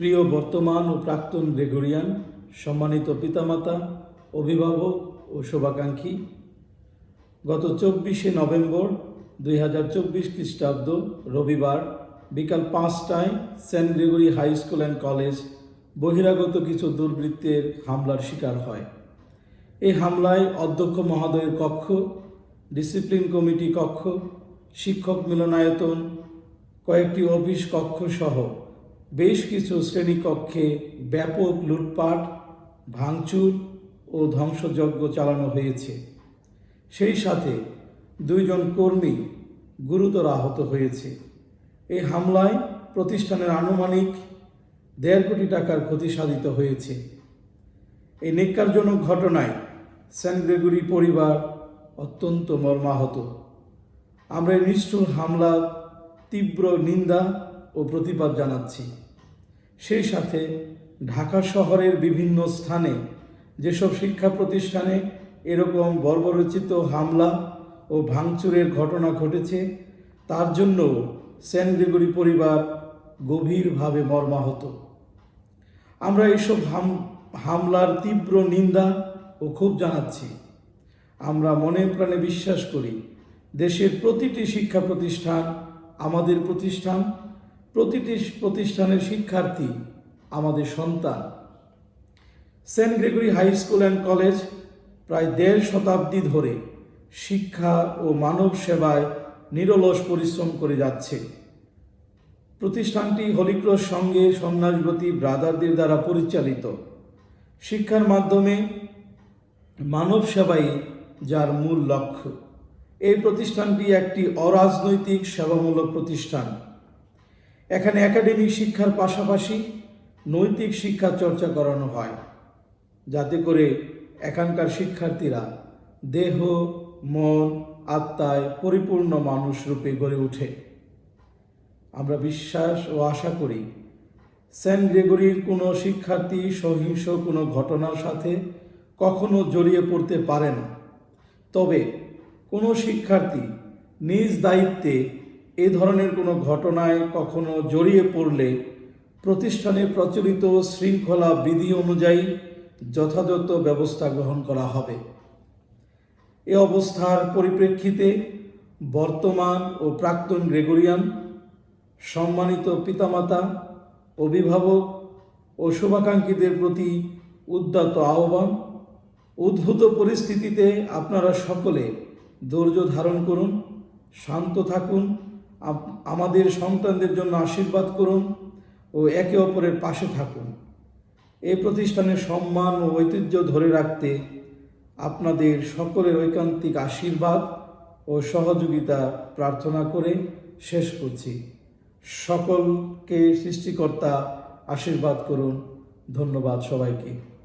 প্রিয় বর্তমান ও প্রাক্তন গ্রেগরিয়ান, সম্মানিত পিতামাতা, অভিভাবক ও শুভাকাঙ্ক্ষী, গত চব্বিশে নভেম্বর দুই হাজার চব্বিশ খ্রিস্টাব্দ রবিবার বিকাল পাঁচটায় saint Gregory high school and college বহিরাগত কিছু দুর্বৃত্তের হামলার শিকার হয়। এই হামলায় অধ্যক্ষ মহোদয়ের কক্ষ, ডিসিপ্লিন কমিটি কক্ষ, শিক্ষক মিলনায়তন, কয়েকটি অফিস কক্ষ সহ বেশ কিছু শ্রেণীকক্ষে ব্যাপক লুটপাট, ভাঙচুর ও ধ্বংসযজ্ঞ চালানো হয়েছে। সেই সাথে দুইজন কর্মী গুরুতর আহত হয়েছে। এই হামলায় প্রতিষ্ঠানের আনুমানিক দেড় কোটি টাকার ক্ষতি সাধিত হয়েছে। এই নেককারজনক ঘটনায় সেন্ট গ্রেগরি পরিবার অত্যন্ত মর্মাহত। আমরা নিষ্ঠুর হামলার তীব্র নিন্দা ও প্রতিবাদ জানাচ্ছি। সেই সাথে ঢাকা শহরের বিভিন্ন স্থানে যেসব শিক্ষা প্রতিষ্ঠানে এরকম বর্বরচিত হামলা ও ভাঙচুরের ঘটনা ঘটেছে, তার জন্য সেন্ট গ্রেগরি পরিবার গভীরভাবে মর্মাহত। আমরা এইসব হাম, হামলার তীব্র নিন্দা ও ক্ষোভ জানাচ্ছি। আমরা মনে প্রাণে বিশ্বাস করি, দেশের প্রতিটি শিক্ষা প্রতিষ্ঠান, আমাদের প্রতিষ্ঠান প্রতিটি প্রতিষ্ঠানের শিক্ষার্থী আমাদের সন্তান। Saint Gregory high school and college প্রায় দেড় শতাব্দী ধরে শিক্ষা ও মানব সেবায় নিরলস পরিশ্রম করে যাচ্ছে। প্রতিষ্ঠানটি হলিক্রস সঙ্গে সন্ন্যাসবতী ব্রাদারদের দ্বারা পরিচালিত। শিক্ষার মাধ্যমে মানব সেবাই যার মূল লক্ষ্য। এই প্রতিষ্ঠানটি একটি অরাজনৈতিক সেবামূলক প্রতিষ্ঠান। এখানে একাডেমিক শিক্ষার পাশাপাশি নৈতিক শিক্ষা চর্চা করানো হয়, যাতে করে এখানকার শিক্ষার্থীরা দেহ, মন, আত্মায় পরিপূর্ণ মানুষ রূপে গড়ে ওঠে। আমরা বিশ্বাস ও আশা করি সেন্ট গ্রেগরির কোনো শিক্ষার্থী সহিংস কোনো ঘটনার সাথে কখনো জড়িয়ে পড়তে পারে না। তবে কোনো শিক্ষার্থী নিজ দায়িত্বে এ ধরনের কোনো ঘটনায় কখনো জড়িয়ে পড়লে প্রতিষ্ঠানে প্রচলিত শৃঙ্খলা বিধি অনুযায়ী যথাযথ ব্যবস্থা গ্রহণ করা হবে। এ অবস্থার পরিপ্রেক্ষিতে বর্তমান ও প্রাক্তন গ্রেগরিয়ান, সম্মানিত পিতামাতা, অভিভাবক ও শুভাকাঙ্ক্ষীদের প্রতি উদ্যত আহ্বান, উদ্ভূত পরিস্থিতিতে আপনারা সকলে ধৈর্য ধারণ করুন, শান্ত থাকুন আমাদের সন্তানদের জন্য আশীর্বাদ করুন ও একে অপরের পাশে থাকুন। এই প্রতিষ্ঠানের সম্মান ও ঐতিহ্য ধরে রাখতে আপনাদের সকলের ঐকান্তিক আশীর্বাদ ও সহযোগিতা প্রার্থনা করে শেষ করছি। সকলকে সৃষ্টিকর্তা আশীর্বাদ করুন। ধন্যবাদ সবাইকে।